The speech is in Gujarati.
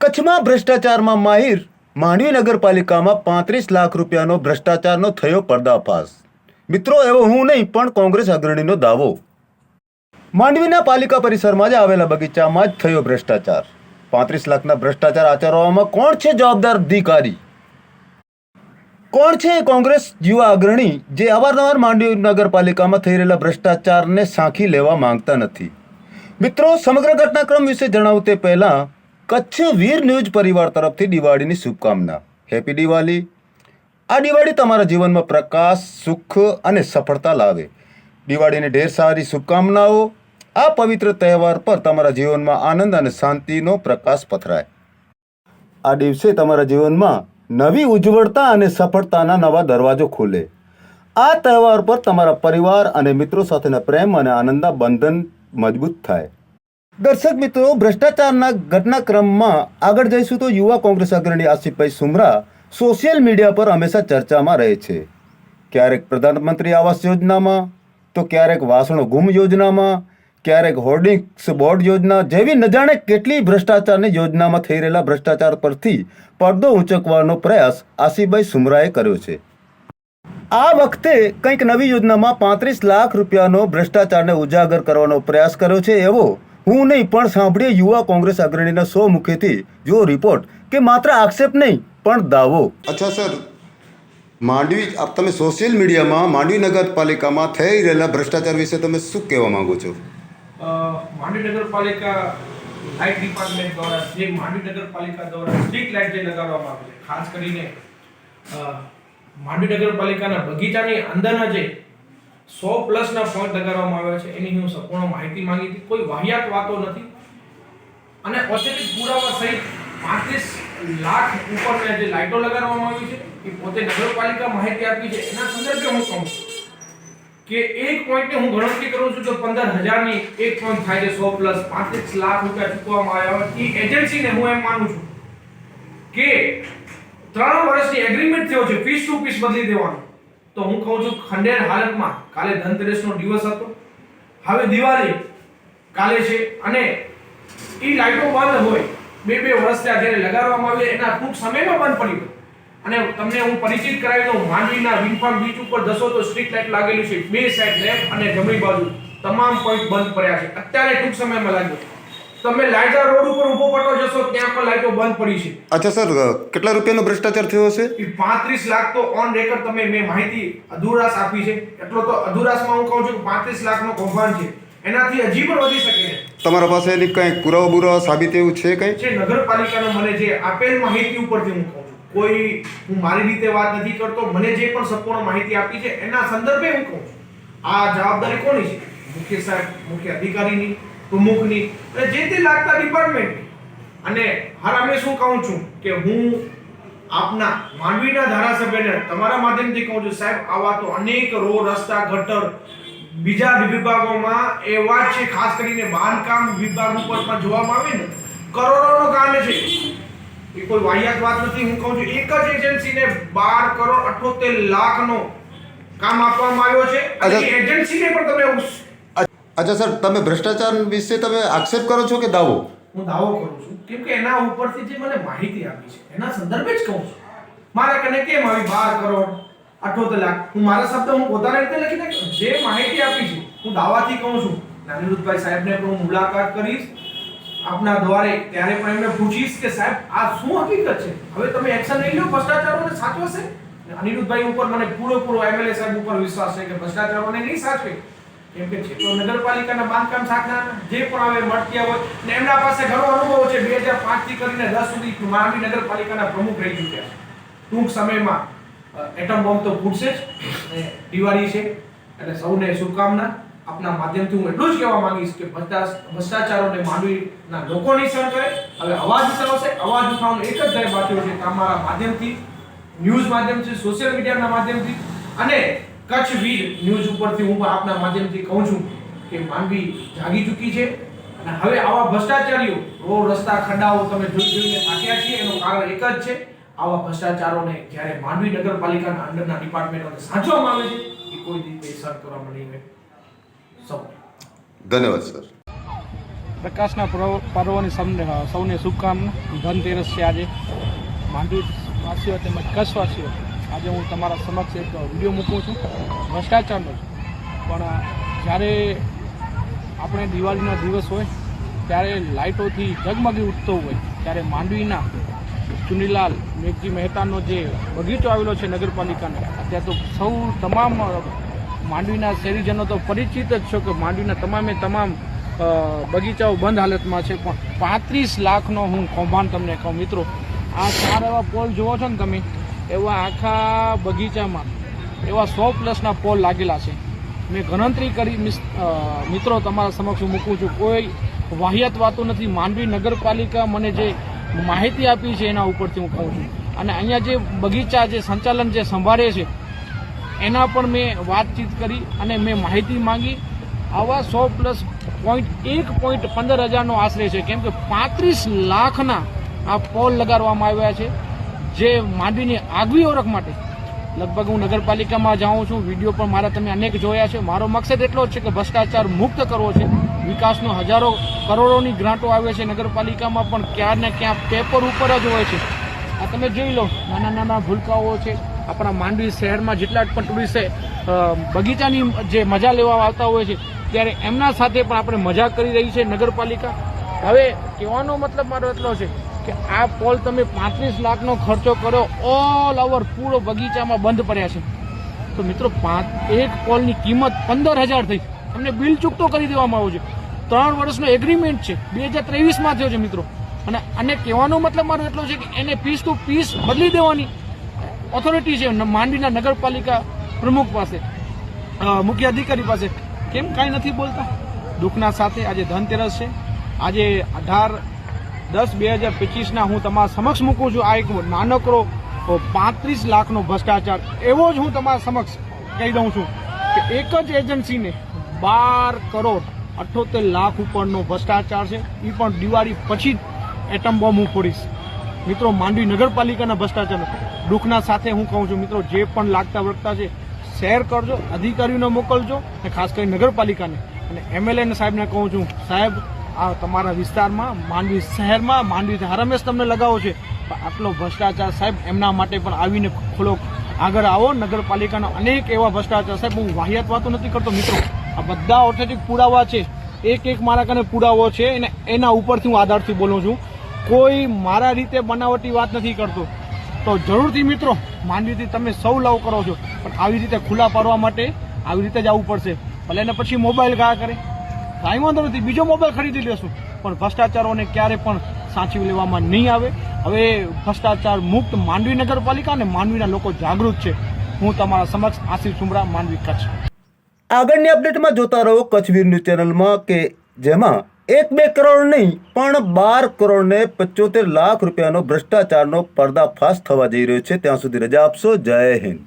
કચ્છમાં ભ્રષ્ટાચારમાં માહિર માંડવી નગરપાલિકામાં પાંત્રીસ લાખ રૂપિયાનો ભ્રષ્ટાચારનો થયો પર્દાફાશ. મિત્રો, એવો હું નહીં, પણ કોંગ્રેસ અગ્રણીનો દાવો. માંડવીના પાલિકા પરિસરમાં જ આવેલા બગીચામાં જ થયો ભ્રષ્ટાચાર. પાંત્રીસ લાખના ભ્રષ્ટાચાર આચરવામાં કોણ છે જવાબદાર અધિકારી? કોણ છે કોંગ્રેસ યુવા અગ્રણી જે અવારનવાર માંડવી નગરપાલિકામાં થઈ રહેલા ભ્રષ્ટાચારને સાંખી લેવા માંગતા નથી? મિત્રો, સમગ્ર ઘટનાક્રમ વિશે જણાવું તે પહેલાં કચ્છ વીર ન્યૂઝ પરિવાર તરફથી દિવાળીની શુભકામના. હેપી દિવાળી આ દિવાળી તમારા જીવનમાં પ્રકાશ, સુખ અને સફળતા લાવે. દિવાળીની ઢેર સારી શુભકામનાઓ. આ પવિત્ર તહેવાર પર તમારા જીવનમાં આનંદ અને શાંતિનો પ્રકાશ પથરાય. આ દિવસે તમારા જીવનમાં નવી ઉજ્જવળતા અને સફળતાના નવા દરવાજો ખુલે. આ તહેવાર પર તમારા પરિવાર અને મિત્રો સાથેના પ્રેમ અને આનંદના બંધન મજબૂત થાય. દર્શક મિત્રો, ભ્રષ્ટાચારના ઘટનાક્રમમાં આગળ જઈશું તો યુવા કોંગ્રેસ અગ્રણી આસિફભાઈ સુમરા સોશિયલ મીડિયા પર હંમેશા ચર્ચામાં રહે છે. ક્યારેક પ્રધાનમંત્રી આવાસ યોજનામાં, તો ક્યારેક વાસણો ગુમ યોજનામાં, ક્યારેક હોર્ડિંગ્સ બોર્ડ યોજના જેવી ન જાણે કેટલી ભ્રષ્ટાચારની યોજનામાં થઈ રહેલા ભ્રષ્ટાચાર પરથી પડદો ઉંચકવાનો પ્રયાસ આસિફભાઈ સુમરાએ કર્યો છે. આ વખતે કંઈક નવી યોજનામાં પાંત્રીસ લાખ રૂપિયાનો ભ્રષ્ટાચારને ઉજાગર કરવાનો પ્રયાસ કર્યો છે એવો હું નહીં પણ સાંભળીએ યુવા કોંગ્રેસ અગ્રણીના સો મુખેથી જો રિપોર્ટ કે માત્ર આક્ષેપ નહીં પણ દાવો. અચ્છા સર. માંડવી આપ તમે સોશિયલ મીડિયામાં માંડવી નગરપાલિકામાં થઈ રહેલા ભ્રષ્ટાચાર વિશે તમે શું કહેવા માંગો છો? માંડવી નગરપાલિકા લાઇટ ડિપાર્ટમેન્ટ દ્વારા જે માંડવી નગરપાલિકા દ્વારા સ્ટ્રીટ લાઇટ જે લગાડવામાં આવે છે ખાસ કરીને માંડવી નગરપાલિકાના બગીચાની અંદરના જે સો પ્લસના પોઈન્ટ લગાડવામાં આવ્યા છે. એની હું સંપૂર્ણ માહિતી માંગી હતી. કોઈ વાહિયાત વાતો નથી. અને ઔદ્યોગિક પુરાવા સહિત પાંત્રીસ લાખ ઉપરના જે લાઇટો લગાડવામાં આવી છે, એ પોતે નગરપાલિકા માહિતી આપી છે. એના સંદર્ભે હું કહું છું કે એક પોઈન્ટની હું ગણતરી કરું છું તો પંદર હજારની એક પોઈન્ટ થાય છે સો પ્લસ. પાંત્રીસ લાખ રૂપિયા ચૂકવવામાં આવ્યા એ એજન્સીને હું એમ માનું છું કે ત્રણ વર્ષની એગ્રીમેન્ટ થયો છે. પીસ ટુ પીસ બદલી દેવાનો. તો હું કહું છું, ખંડેર હાલતમાં કાલે ધનતેરસનો દિવસ હતો. હવે દિવાળી કાલે છે અને એ લાઈટો બંધ હોય, બે બે વર્ષ ત્યાં જ્યારે લગાડવામાં આવે, એના ટૂંક સમયમાં બંધ પડી અને તમને હું પરિચિત કરાવી દઉં, માંડવીના વિન્ફાર્મ બીચ ઉપર જશો તો સ્ટ્રીટ લાઇટ લાગેલી છે, બે સાઈડ લેફ્ટ અને જમણી બાજુ. તમામ પોઈન્ટ બંધ પડ્યા છે. અત્યારે ટૂંક સમયમાં લાગ્યો. તમે લાઈટા રોડ ઉપર ઊભો પડતો જશો ત્યાં પણ લાઇટો બંધ પડી છે. અચ્છા સર કેટલા રૂપિયાનો ભ્રષ્ટાચાર થયો હશે? એ પાંત્રીસ લાખ તો ઓન રેકોર્ડ તમે મેં માહિતી અધુરાશ આપી છે. એટલો તો અધુરાશમાં હું કહું છું કે પાંત્રીસ લાખનો કૌભાંડ છે. એનાથી હજી પણ વધી શકે છે. તમારા પાસે એની કંઈ પુરાવા બુરાવા સાબિત એવું છે કંઈ? છે નગરપાલિકાનો મને જે આપેલ માહિતી ઉપરથી હું કહું છું. કોઈ હું મારી રીતે વાત નથી કરતો મને જે પણ સંપૂર્ણ માહિતી આપી છે એના સંદર્ભે હું કહું છું. આ જવાબદારી કોની છે? મુખ્ય સાહેબ મુખ્ય અધિકારીની. પ્રમુખની. અને જે તે લાગતા ડિપાર્ટમેન્ટ અને હાલ અમે શું કહું છું કે હું આપના માંડવીના ધારાસભ્યને તમારા માધ્યમથી કહું છું સાહેબ આવા તો અનેક રોડ રસ્તા ગટર બીજા વિભાગોમાં એવા છે ખાસ કરીને બાંધકામ વિભાગ ઉપર પણ જોવામાં આવે ને કરોડોનો કાંડ છે. એ કોઈ વાહિયાત વાત નથી હું કહું છું એક જ એજન્સીને બાર કરોડ અઠોતેર લાખનો કામ આપવામાં આવ્યો છે. અને એજન્સીને પણ તમે અચ્છા, સર, તમે ભ્રષ્ટાચાર વિશે તમે આક્ષેપ કરો છો કે દાવો? હું દાવો કરું છું. કેમ કે એના ઉપરથી જે મને માહિતી આપી છે, એના સંદર્ભે જ કહું છું. મારા કને કેમ આવી બાર કરોડ, અઠોતેર લાખ? હું મારા શબ્દ હું પોતાના રીતે લખીને જે માહિતી આપી છે, હું દાવાથી કહું છું. નાનીરુદભાઈ સાહેબને પણ હું મુલાકાત કરીશ. આપના દ્વારે ત્યારે પણ એમને પૂછીશ કે સાહેબ, આ શું હકીકત છે? હવે તમે એક્શન લઈ લો, ભ્રષ્ટાચારોને સાચવશે. અનિરુદ્ધભાઈ ઉપર મને પૂરેપૂરો એમએલએ સાહેબ ઉપર વિશ્વાસ છે કે ભ્રષ્ટાચારોને નહીં સાચવે. કેમ કે જે તો નગરપાલિકાના બાંધકામ શાખા જે પણ આવે મળતી હોય ને એમના પાસે ઘણો અનુભવ છે. બે હજાર પાંચથી કરીને દસ સુધી માંડવી નગરપાલિકાના પ્રમુખ રહી ચૂક્યા ટૂંક સમયમાં એટમ બોમ્બ તો ફૂટશે જ ને દિવાળી છે. એટલે સૌને શુભકામના. આપના માધ્યમથી હું એટલું જ કહેવા માંગીશ કે ભ્રષ્ટા- ભ્રષ્ટાચારોને માંડવીના લોકો નહીં સહન કરે. હવે અવાજ ઉઠાવશે અવાજ ઉઠાવવાનો એક જ ધ્યેય બાકી છે તમારા માધ્યમથી, ન્યૂઝ માધ્યમથી, સોશિયલ મીડિયાના માધ્યમથી અને કચ્છ વીર ન્યૂઝ ઉપરથી હું પણ આપના માધ્યમથી કહું છું કે માંડવી જાગી ચૂકી છે. અને હવે આવા ભ્રષ્ટાચારીઓ રોડ રસ્તા ખંડાઓ તમે જોઈ જોઈને થાક્યા છીએ એનું કારણ એક જ છે. આવા ભ્રષ્ટાચારોને જ્યારે માંડવી નગરપાલિકાના અંડરના ડિપાર્ટમેન્ટોને સાચવામાં આવે છે એ કોઈ રીતે સર કરવામાં નહીં આવે. સૌ. ધન્યવાદ સર. પ્રકાશના પર્વ- પર્વની સૌને સૌને શુભકામના. ધનતેરસ છે આજે. માંડવી વાસીઓ તેમજ કચ્છવાસીઓ આજે હું તમારા સમક્ષ એક વીડિયો મૂકું છું. ભ્રષ્ટાચારનો જ. પણ જ્યારે આપણે દિવાળીના દિવસ હોય, ત્યારે લાઇટોથી ઝગમગી ઉઠતો હોય, ત્યારે માંડવીના ચુનીલાલ મેઘજી મહેતાનો જે બગીચો આવેલો છે નગરપાલિકાનો અત્યારે તો સૌ તમામ માંડવીના શહેરીજનો તો પરિચિત જ છો કે માંડવીના તમામે તમામ બગીચાઓ બંધ હાલતમાં છે. પણ પાંત્રીસ લાખનો હું કૌભાંડ તમને કહું, મિત્રો. આ ચાર એવા પોલ જુઓ છો ને તમે એવા આખા બગીચામાં, એવા સો પ્લસના પોલ લાગેલા છે. મેં ગણતરી કરી મિત્રો તમારા સમક્ષ મૂકું છું. કોઈ વાહિયાત વાતો નથી. માંડવી નગરપાલિકા મને જે માહિતી આપી છે એના ઉપરથી હું કહું છું. અને અહીંયા જે બગીચા જે સંચાલન જે સંભાળે છે, એના પણ મેં વાતચીત કરી અને મેં માહિતી માંગી. આવા સો પ્લસ પોઈન્ટ, એક પોઈન્ટ પંદર હજારનો આશરે છે. કેમ કે પાંત્રીસ લાખના આ પોલ લગાડવામાં આવ્યા છે. જે માંડવીની આગવી ઓળખ માટે લગભગ હું નગરપાલિકામાં જાઉં છું. વીડિયો પણ મારા તમે અનેક જોયા છે. મારો મકસદ એટલો જ છે કે ભ્રષ્ટાચાર મુક્ત કરવો છે. વિકાસનો હજારો કરોડોની ગ્રાન્ટો આવે છે. નગરપાલિકામાં પણ ક્યાં ને ક્યાં પેપર ઉપર જ હોય છે. આ તમે જોઈ લો, નાના નાના ભૂલકાઓ છે. આપણા માંડવી શહેરમાં જેટલા પણ ટુરિસ્ટ બગીચાની જે મજા લેવા આવતા હોય છે, ત્યારે એમના સાથે પણ આપણે મજા કરી રહી છે નગરપાલિકા. હવે કહેવાનો મતલબ મારો એટલો છે કે આ પોલ તમે પાંત્રીસ લાખનો ખર્ચો કર્યો ઓલ ઓવર પૂરો બગીચામાં બંધ પડ્યા છે. તો મિત્રો, પાંચ, એક પોલની કિંમત પંદર હજાર થઈ. એમને બિલ ચૂકતો કરી દેવામાં આવ્યો છે. ત્રણ વર્ષનો એગ્રીમેન્ટ છે. બે હજાર ત્રેવીસમાં થયો છે મિત્રો. અને આને કહેવાનો મતલબ મારો એટલો છે કે એને પીસ ટુ પીસ બદલી દેવાની ઓથોરિટી છે માંડવીના નગરપાલિકા પ્રમુખ પાસે મુખ્ય અધિકારી પાસે. કેમ કાંઈ નથી બોલતા? દુઃખના સાથે આજે ધનતેરસ છે. આજે અઢાર દસ બે હજાર પચીસના હું તમારા સમક્ષ મૂકું છું. આ એક નાનકડો પાંત્રીસ લાખનો ભ્રષ્ટાચાર. એવો જ હું તમારા સમક્ષ કહી દઉં છું કે એક જ એજન્સીને બાર કરોડ અઠ્ઠોતેર લાખ ઉપરનો ભ્રષ્ટાચાર છે. એ પણ દિવાળી પછી જ એટમ બોમ્બ હું ફોડીશ. મિત્રો, માંડવી નગરપાલિકાના ભ્રષ્ટાચાર દુઃખના સાથે હું કહું છું, મિત્રો, જે પણ લાગતા વળગતા છે, શેર કરજો, અધિકારીઓને મોકલજો અને ખાસ કરી નગરપાલિકાને. અને એમએલએ સાહેબને કહું છું, સાહેબ આ તમારા વિસ્તારમાં, માંડવી શહેરમાં, માંડવી હરમેશ તમને લગાવો છે. આટલો ભ્રષ્ટાચાર સાહેબ એમના માટે પણ આવીને થોડોક આગળ આવો, નગરપાલિકાના અનેક એવા ભ્રષ્ટાચાર સાહેબ, હું વાહિયાત વાતો નથી કરતો, મિત્રો. આ બધા ઓથેન્ટિક પુરાવા છે. એક એક મારા કને પુરાવો છે અને એના ઉપરથી હું આધારથી બોલું છું. કોઈ મારા રીતે બનાવટી વાત નથી કરતો. તો જરૂરથી, મિત્રો, માંડવીથી તમે સૌ લવ કરો છો. પણ આવી રીતે ખુલ્લા પાડવા માટે આવી રીતે જ આવવું પડશે. ભલે એને પછી મોબાઈલ ગયા કરે. કાંઈ વાંધો નથી. બીજો મોબાઈલ ખરીદી લેશું. પણ ભ્રષ્ટાચારોને ક્યારે પણ સાચવી લેવામાં નહીં આવે. હવે ભ્રષ્ટાચાર મુક્ત માંડવી નગરપાલિકા અને માંડવીના લોકો જાગૃત છે. હું તમારા સમક્ષ આશીષ સુમરા, માંડવી કચ્છ. આગળની અપડેટમાં જોતા રહો કચ્છવીર ન્યૂઝ ચેનલમાં કે જેમાં એક બે કરોડ નહીં, પણ બાર કરોડ ને પચોતેર લાખ રૂપિયાનો ભ્રષ્ટાચારનો પર્દાફાશ થવા જઈ રહ્યો છે. ત્યાં સુધી રજા આપશો. જય હિન્દ.